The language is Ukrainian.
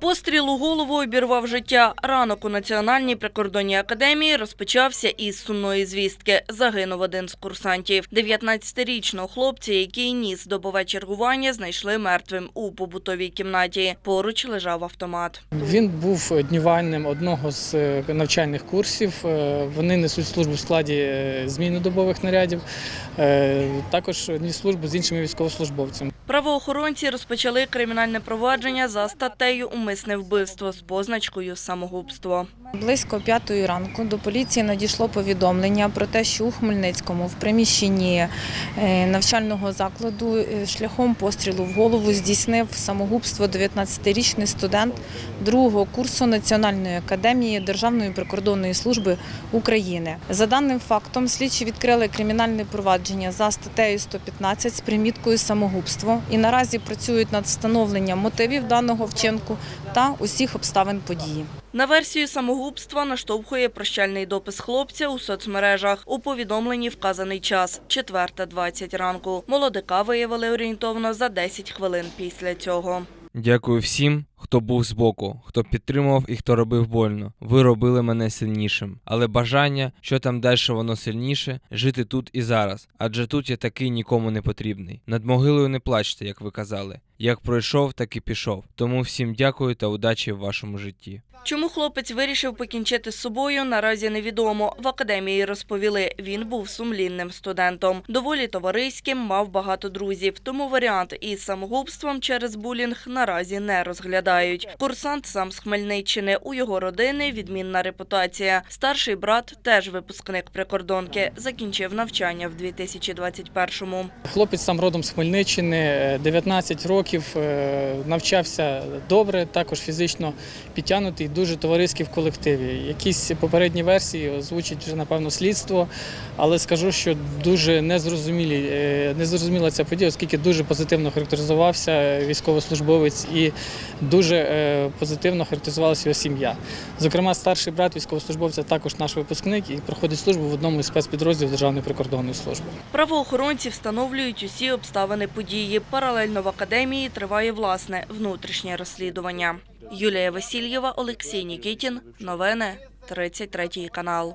Постріл у голову обірвав життя. Ранок у Національній прикордонній академії розпочався із сумної звістки. Загинув один з курсантів. 19-річного хлопця, який ніс добове чергування, знайшли мертвим у побутовій кімнаті. Поруч лежав автомат. Він був днівальним одного з е, навчальних курсів. Е, Вони несуть службу в складі е, зміни добових нарядів. Також ніс службу з іншими військовослужбовцями. Правоохоронці розпочали кримінальне провадження за статтею «Умисне вбивство» з позначкою «Самогубство». Близько п'ятої ранку до поліції надійшло повідомлення про те, що у Хмельницькому в приміщенні е, навчального закладу е, шляхом пострілу в голову здійснив самогубство 19-річний студент другого курсу Національної академії Державної прикордонної служби України. За даним фактом, слідчі відкрили кримінальне провадження за статтею 115 з приміткою самогубство і наразі працюють над встановленням мотивів даного вчинку та усіх обставин події. На версію самогубства наштовхує прощальний допис хлопця у соцмережах. У повідомленні вказаний час – 4.20 ранку. Молодика виявили орієнтовно за 10 хвилин після цього. Дякую всім, хто був збоку, хто підтримував і хто робив больно. Ви робили мене сильнішим. Але бажання, що там далі воно сильніше, жити тут і зараз. Адже тут я такий нікому не потрібний. Над могилою не плачте, як ви казали. Як пройшов, так і пішов. Тому всім дякую та удачі в вашому житті. Чому хлопець вирішив покінчити з собою, наразі невідомо. В академії розповіли, він був сумлінним студентом. Доволі товариським, мав багато друзів. Тому варіант із самогубством через булінг наразі не розглядають. Курсант сам з Хмельниччини. У його родини відмінна репутація. Старший брат теж випускник прикордонки. Закінчив навчання в 2021-му. Хлопець сам родом з Хмельниччини, е, 19 років, е, навчався добре, також фізично підтягнутий, дуже товариський в колективі. Якісь попередні версії озвучить вже напевно слідство, але скажу, що дуже е, незрозуміла ця подія, оскільки дуже позитивно характеризувався військовослужбовець і дуже е, позитивно характеризувалася його сім'я. Зокрема, старший брат військовослужбовця також наш випускник і проходить службу в одному із спецпідрозділів Державної прикордонної служби. Правоохоронці встановлюють усі обставини події. Паралельно в академії триває власне внутрішнє розслідування. Юлія Васильєва, Олексій Нікітін. Новини 33 канал.